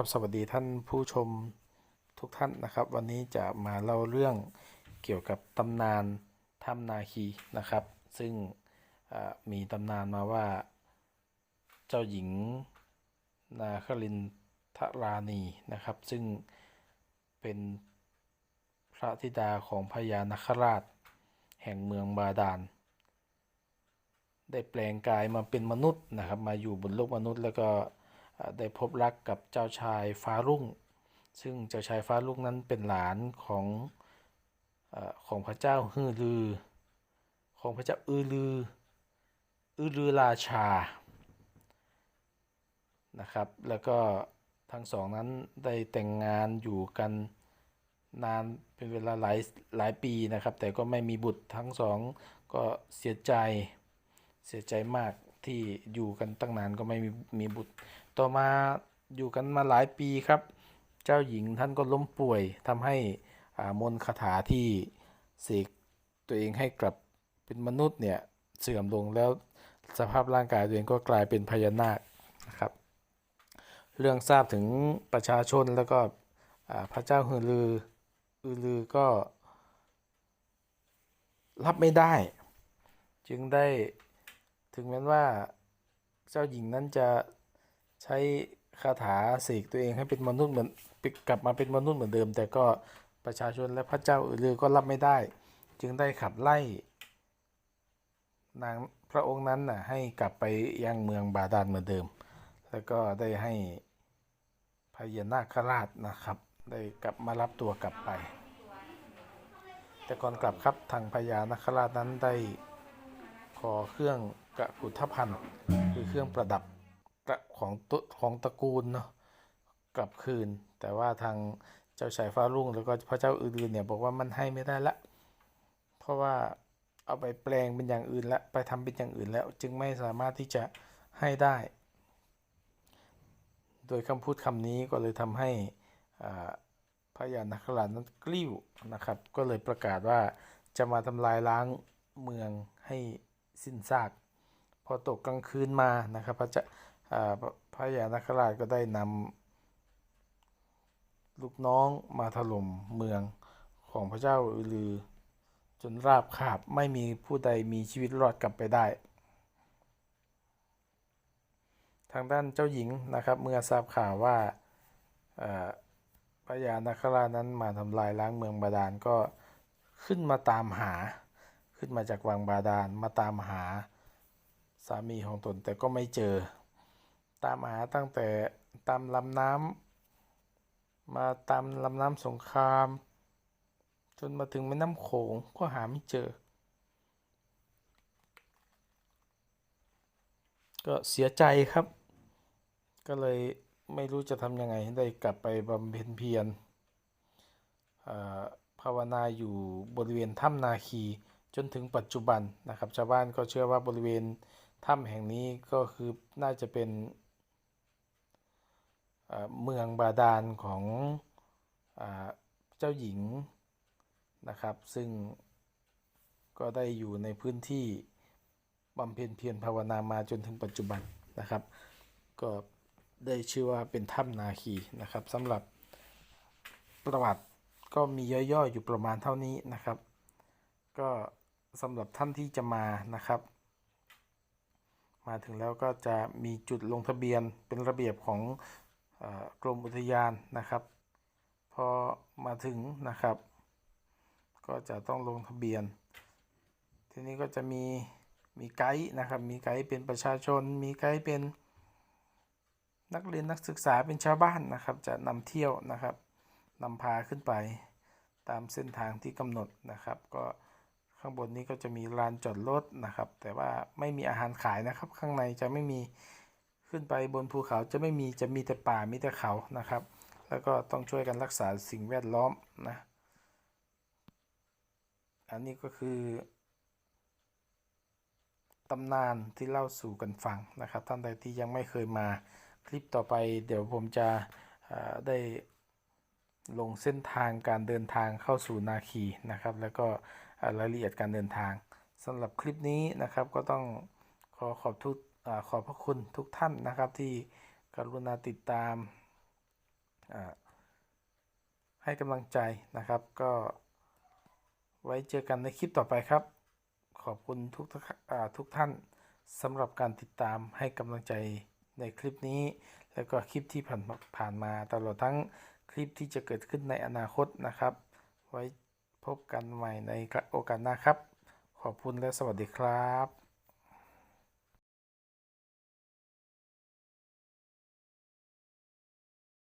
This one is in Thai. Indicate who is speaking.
Speaker 1: ครับสวัสดีท่านผู้ชมทุกท่านนะครับ วันนี้จะมาเล่าเรื่องเกี่ยวกับตำนานถ้ำนาคีนะครับ ซึ่งมีตำนานมาว่า เจ้าหญิงนาครินทราณีนะครับ ซึ่งเป็นพระธิดาของพญานาคราช แห่งเมืองบาดาล ได้แปลงกายมาเป็นมนุษย์นะครับ มาอยู่บนโลกมนุษย์แล้วก็ ได้พบรักกับเจ้าชายฟ้ารุ่ง ซึ่งเจ้าชายฟ้ารุ่งนั้นเป็นหลานของอของพระเจ้าฮือลือ ของพระเจ้าอือลืออือลือราชานะครับ แล้วก็ทั้งสองนั้นได้แต่งงานอยู่กันนานเป็นเวลาหลายหลายปีนะครับ แต่ก็ไม่มีบุตรทั้งสองก็เสียใจเสียใจมาก ที่อยู่กันตั้งนานก็ไม่มีมีบุตร ต่อมาอยู่กันมาหลายปีครับ เจ้าหญิงท่านก็ล้มป่วยทำให้อามนต์คาถาที่เสกตัวเองให้กลับเป็นมนุษย์เนี่ยเสื่อมลงแล้วสภาพร่างกายตัวเองก็กลายเป็นพญานาคนะครับ เรื่องทราบถึงประชาชนแล้วก็พระเจ้าฮือลืออือลือก็รับไม่ได้ จึงได้ ถึงแม้ว่าเจ้าหญิงนั้นจะใช้คาถาเสกตัวเองให้เป็นมนุษย์เหมือนกลับมาเป็นมนุษย์เหมือนเดิม แต่ก็ประชาชนและพระเจ้าอือลือก็รับไม่ได้ จึงได้ขับไล่ นางพระองค์นั้นน่ะให้กลับไปยังเมืองบาดาลเหมือนเดิม แล้วก็ได้ให้พญานาคราชนะครับ ได้กลับมารับตัวกลับไป แต่ก่อนกลับครับทางพญานาคราชนั้นได้ ขอเครื่องกระกุฏภัณฑ์คือเครื่องประดับของตของตระกูลเนาะกลับคืน แต่ว่าทางเจ้าชายฟ้ารุ่งแล้วก็พระเจ้าอื่นๆเนี่ยบอกว่ามันให้ไม่ได้ละ เพราะว่าเอาไปแปลงเป็นอย่างอื่นแล้วไปทำเป็นอย่างอื่นแล้ว จึงไม่สามารถที่จะให้ได้ โดยคำพูดคำนี้ก็เลยทำให้อ่าพญานาคราชนั้นกลิ้วนะครับ ก็เลยประกาศว่าจะมาทำลายล้างเมืองให้ สิ้นซาก พอตกกลางคืนมานะครับ พระเจ้าพระพญานาคราชก็ได้นำลูกน้องมาถล่มเมืองของพระเจ้าอือลือ จนราบคาบไม่มีผู้ใดมีชีวิตรอดกลับไปได้ ทางด้านเจ้าหญิงนะครับ เมื่อทราบข่าวว่าเอ่อพญานาคราชนั้นมาทำลายล้างเมืองบาดาลก็ขึ้นมาตามหา ขึ้นมาจากวังบาดาลมาตามหาสามีของตนแต่ก็ไม่เจอ ตามหาตั้งแต่ตามลำน้ำมาตามลำน้ำสงคราม จนมาถึงแม่น้ำโขงก็หาไม่เจอ ก็เสียใจครับ ก็เลยไม่รู้จะทำยังไงได้กลับไปบำเพ็ญเพียรภาวนาอยู่บริเวณถ้ำนาคี จนถึงปัจจุบันนะครับ ชาวบ้านก็เชื่อว่าบริเวณถ้ำแห่งนี้ก็คือน่าจะเป็นเมืองบาดาลของอเจ้าหญิงนะครับ ซึ่งก็ได้อยู่ในพื้นที่บำเพ็ญเพียรภาวนามาจนถึงปัจจุบันนะครับ ก็ได้ชื่อว่าเป็นถ้ำนาคีนะครับสำหรับประวัติก็มีย่อยๆอยู่ประมาณเท่านี้นะครับ ก็สำหรับท่านที่จะมานะครับ มาถึงแล้วก็จะมีจุดลงทะเบียนเป็นระเบียบของอกรมอุทยานนะครับ พอมาถึงนะครับ ก็จะต้องลงทะเบียน ทีนี้ก็จะมีมีไกด์นะครับ มีไกด์เป็นประชาชน มีไกด์เป็นนักเรียนนักศึกษาเป็นชาวบ้านนะครับ จะนำเที่ยวนะครับนำพาขึ้นไปตามเส้นทางที่กำหนดนะครับ ก็ ข้างบนนี้ก็จะมีลานจอดรถนะครับ แต่ว่าไม่มีอาหารขายนะครับ ข้างในจะไม่มีขึ้นไปบนภูเขาจะไม่มีจะมีแต่ป่ามีแต่เขานะครับ แล้วก็ต้องช่วยกันรักษาสิ่งแวดล้อมนะ อันนี้ก็คือตำนานที่เล่าสู่กันฟังนะครับ ท่านใดที่ยังไม่เคยมาคลิปต่อไป เดี๋ยวผมจะได้ลงเส้นทางการเดินทางเข้าสู่นาคีนะครับ แล้วก็ รายละเอียดการเดินทางสำหรับคลิปนี้นะครับก็ต้องขอขอบทุกอขอบพระคุณทุกท่านนะครับที่กรุณาติดตามให้กำลังใจนะครับ ก็ไว้เจอกันในคลิปต่อไปครับ ขอบคุณทุกท่านอ่าทุกท่านสำหรับการติดตามให้กำลังใจในคลิปนี้ แล้วก็คลิปที่ผ่านผ่านมาตลอดทั้งคลิปที่จะเกิดขึ้นในอนาคตนะครับ ไว้ พบกันใหม่ในโอกาสหน้าครับ ขอบคุณและสวัสดีครับ